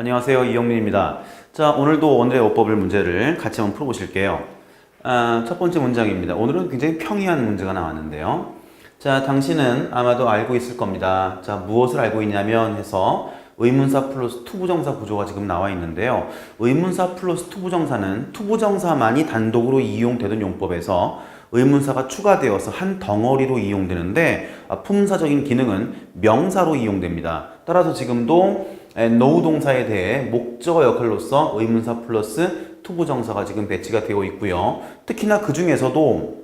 안녕하세요. 이영민입니다. 자, 오늘도 오늘의 어법을 문제를 같이 한번 풀어보실게요. 아, 첫 번째 문장입니다. 오늘은 굉장히 평이한 문제가 나왔는데요. 자, 당신은 아마도 알고 있을 겁니다. 자, 무엇을 알고 있냐면 해서 의문사 플러스 투부정사 구조가 지금 나와 있는데요. 의문사 플러스 투부정사는 투부정사만이 단독으로 이용되던 용법에서 의문사가 추가되어서 한 덩어리로 이용되는데 아, 품사적인 기능은 명사로 이용됩니다. 따라서 지금도 에, 노우 동사에 대해 목적어 역할로서 의문사 플러스 투부 정사가 지금 배치가 되어 있고요. 특히나 그 중에서도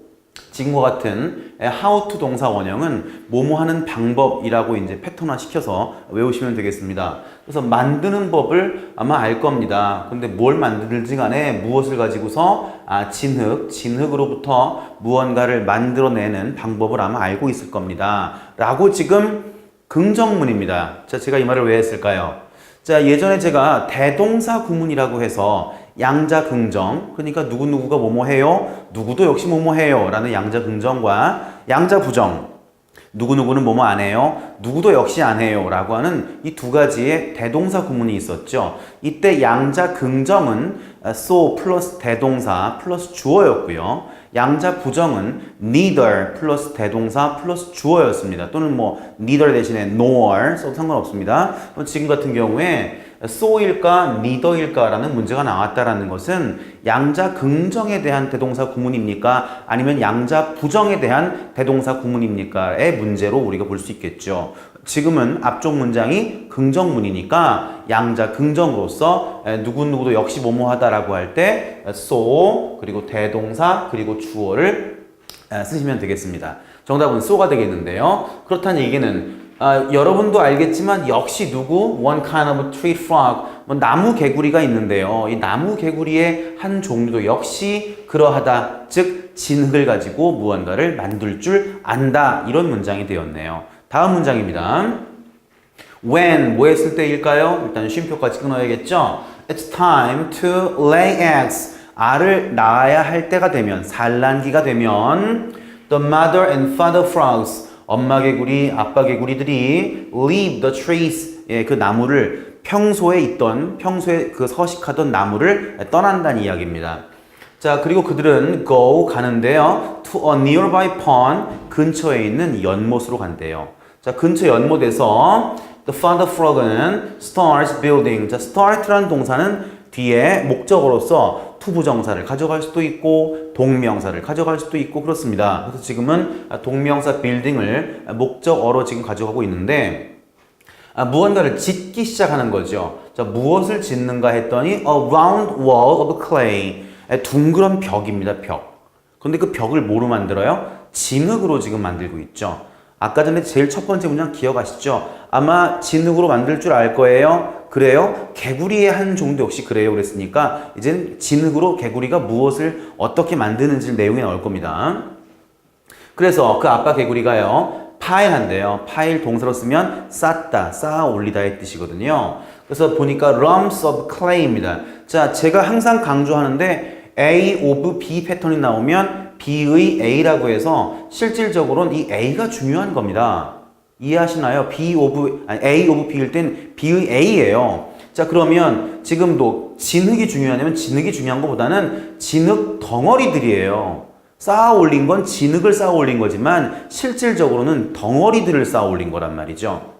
지금과 같은 에, how to 동사 원형은 뭐뭐 하는 방법이라고 이제 패턴화 시켜서 외우시면 되겠습니다. 그래서 만드는 법을 아마 알 겁니다. 근데 뭘 만들지 간에 무엇을 가지고서 아, 진흙, 진흙으로부터 무언가를 만들어내는 방법을 아마 알고 있을 겁니다. 라고 지금 긍정문입니다. 자, 제가 이 말을 왜 했을까요? 자, 예전에 제가 대동사 구문이라고 해서 양자 긍정, 그러니까 누구누구가 뭐뭐 해요, 누구도 역시 뭐뭐 해요? 라는 양자 긍정과 양자 부정, 누구누구는 뭐뭐 안 해요, 누구도 역시 안 해요 라고 하는 이 두 가지의 대동사 구문이 있었죠. 이때 양자 긍정은 so 플러스 대동사 플러스 주어였고요. 양자 부정은 neither 플러스 대동사 플러스 주어였습니다. 또는 뭐 neither 대신에 nor 써도 상관없습니다. 지금 같은 경우에 so일까 neither일까라는 문제가 나왔다라는 것은 양자 긍정에 대한 대동사 구문입니까? 아니면 양자 부정에 대한 대동사 구문입니까?의 문제로 우리가 볼 수 있겠죠. 지금은 앞쪽 문장이 긍정문이니까 양자 긍정으로서 누구누구도 역시 뭐뭐하다라고 할 때 so 그리고 대동사 그리고 주어를 쓰시면 되겠습니다. 정답은 so가 되겠는데요. 그렇다는 얘기는 아, 여러분도 알겠지만 역시 누구 one kind of tree frog 뭐 나무 개구리가 있는데요. 이 나무 개구리의 한 종류도 역시 그러하다 즉 진흙을 가지고 무언가를 만들 줄 안다 이런 문장이 되었네요. 다음 문장입니다. When 뭐 했을 때일까요? 일단 쉼표까지 끊어야겠죠. It's time to lay eggs. 알을 낳아야 할 때가 되면 산란기가 되면 the mother and father frogs 엄마 개구리, 아빠 개구리들이 leave the trees 예, 그 나무를 평소에 있던 평소에 그 서식하던 나무를 떠난다는 이야기입니다. 자, 그리고 그들은 go 가는데요. to a nearby pond 근처에 있는 연못으로 간대요. 자, 근처 연못에서 the father frog은 starts building. 자, start라는 동사는 뒤에 목적어로서 투부정사를 가져갈 수도 있고 동명사를 가져갈 수도 있고 그렇습니다. 그래서 지금은 동명사 building을 목적어로 지금 가져가고 있는데 아, 무언가를 짓기 시작하는 거죠. 자, 무엇을 짓는가 했더니 a round wall of clay. 둥그런 벽입니다, 벽. 그런데 그 벽을 뭐로 만들어요? 진흙으로 지금 만들고 있죠. 아까 전에 제일 첫 번째 문장 기억하시죠? 아마 진흙으로 만들 줄 알 거예요. 그래요? 개구리의 한 종도 역시 그래요. 그랬으니까 이젠 진흙으로 개구리가 무엇을 어떻게 만드는지 내용이 나올 겁니다. 그래서 그 아빠 개구리가요. 파일한대요. 파일 동사로 쓰면 쌓다, 쌓아 올리다의 뜻이거든요. 그래서 보니까 lumps of clay입니다. 자, 제가 항상 강조하는데 A of B 패턴이 나오면 B의 A라고 해서 실질적으로는 이 A가 중요한 겁니다. 이해하시나요? B of, 아니, A of B일 땐 B의 A예요. 자, 그러면 지금도 진흙이 중요하냐면 진흙이 중요한 것보다는 진흙 덩어리들이에요. 쌓아 올린 건 진흙을 쌓아 올린 거지만 실질적으로는 덩어리들을 쌓아 올린 거란 말이죠.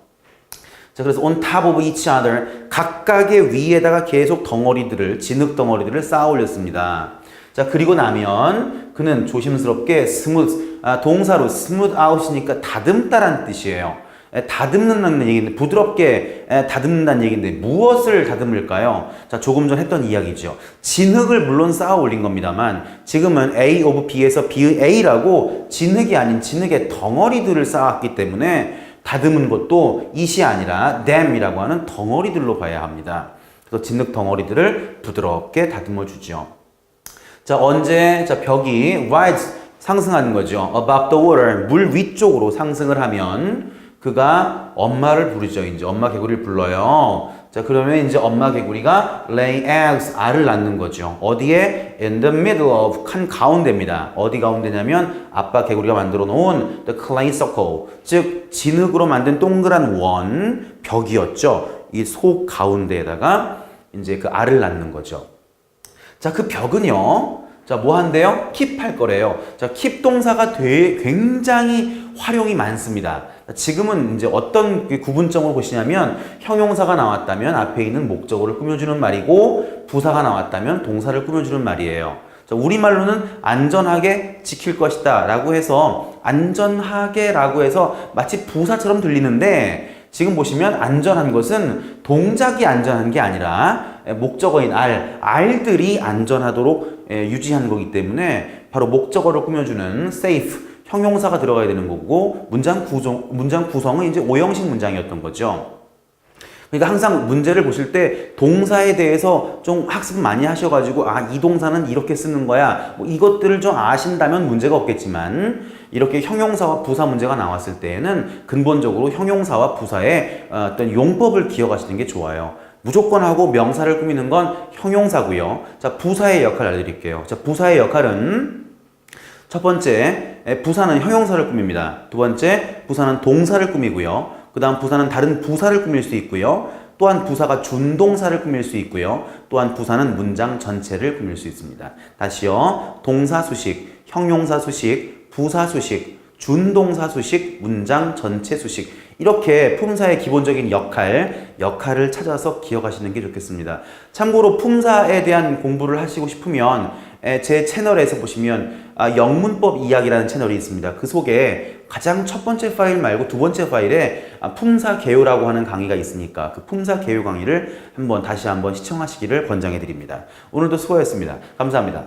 자, 그래서 on top of each other 각각의 위에다가 계속 덩어리들을 진흙 덩어리들을 쌓아 올렸습니다. 자, 그리고 나면 그는 조심스럽게 smooth 아, 동사로 smooth out이니까 다듬다란 뜻이에요. 에, 다듬는다는 얘기인데 부드럽게 에, 다듬는다는 얘기인데 무엇을 다듬을까요? 자, 조금 전 했던 이야기죠. 진흙을 물론 쌓아 올린 겁니다만 지금은 A of B에서 B의 A라고 진흙이 아닌 진흙의 덩어리들을 쌓았기 때문에 다듬은 것도 it이 아니라 them이라고 하는 덩어리들로 봐야 합니다. 그래서 진흙 덩어리들을 부드럽게 다듬어 주죠. 자, 언제 자 벽이 rise 상승하는 거죠. above the water 물 위쪽으로 상승을 하면 그가 엄마를 부르죠. 이제 엄마 개구리를 불러요. 자, 그러면 이제 엄마 개구리가 lay eggs 알을 낳는 거죠. 어디에? in the middle of 한 가운데입니다. 어디 가운데냐면 아빠 개구리가 만들어 놓은 the clay circle 즉 진흙으로 만든 동그란 원 벽이었죠. 이 속 가운데에다가 이제 그 알을 낳는 거죠. 자, 그 벽은요. 자, 뭐 한대요? 킵할 거래요. 자, 킵 동사가 되, 굉장히 활용이 많습니다. 지금은 이제 어떤 그 구분점을 보시냐면 형용사가 나왔다면 앞에 있는 목적어를 꾸며주는 말이고 부사가 나왔다면 동사를 꾸며주는 말이에요. 자, 우리말로는 안전하게 지킬 것이다 라고 해서 안전하게 라고 해서 마치 부사처럼 들리는데 지금 보시면 안전한 것은 동작이 안전한 게 아니라 목적어인 알, 알들이 안전하도록 예, 유지하는 거기 때문에 바로 목적어를 꾸며주는 safe, 형용사가 들어가야 되는 거고 문장 구성, 문장 구성은 이제 오형식 문장이었던 거죠. 그러니까 항상 문제를 보실 때 동사에 대해서 좀 학습 많이 하셔가지고 아 이 동사는 이렇게 쓰는 거야 뭐 이것들을 좀 아신다면 문제가 없겠지만 이렇게 형용사와 부사 문제가 나왔을 때에는 근본적으로 형용사와 부사의 어, 어떤 용법을 기억하시는 게 좋아요. 무조건 하고 명사를 꾸미는 건 형용사고요. 자 부사의 역할 알려드릴게요. 자 부사의 역할은 첫 번째, 에, 부사는 형용사를 꾸밉니다. 두 번째, 부사는 동사를 꾸미고요. 그 다음 부사는 다른 부사를 꾸밀 수 있고요. 또한 부사가 준동사를 꾸밀 수 있고요. 또한 부사는 문장 전체를 꾸밀 수 있습니다. 다시요. 동사 수식, 형용사 수식, 부사 수식, 준동사 수식, 문장 전체 수식. 이렇게 품사의 기본적인 역할, 역할을 찾아서 기억하시는 게 좋겠습니다. 참고로 품사에 대한 공부를 하시고 싶으면 에, 제 채널에서 보시면 아, 영문법 이야기라는 채널이 있습니다. 그 속에 가장 첫 번째 파일 말고 두 번째 파일에 아, 품사 개요라고 하는 강의가 있으니까 그 품사 개요 강의를 한번 다시 한번 시청하시기를 권장해 드립니다. 오늘도 수고하셨습니다. 감사합니다.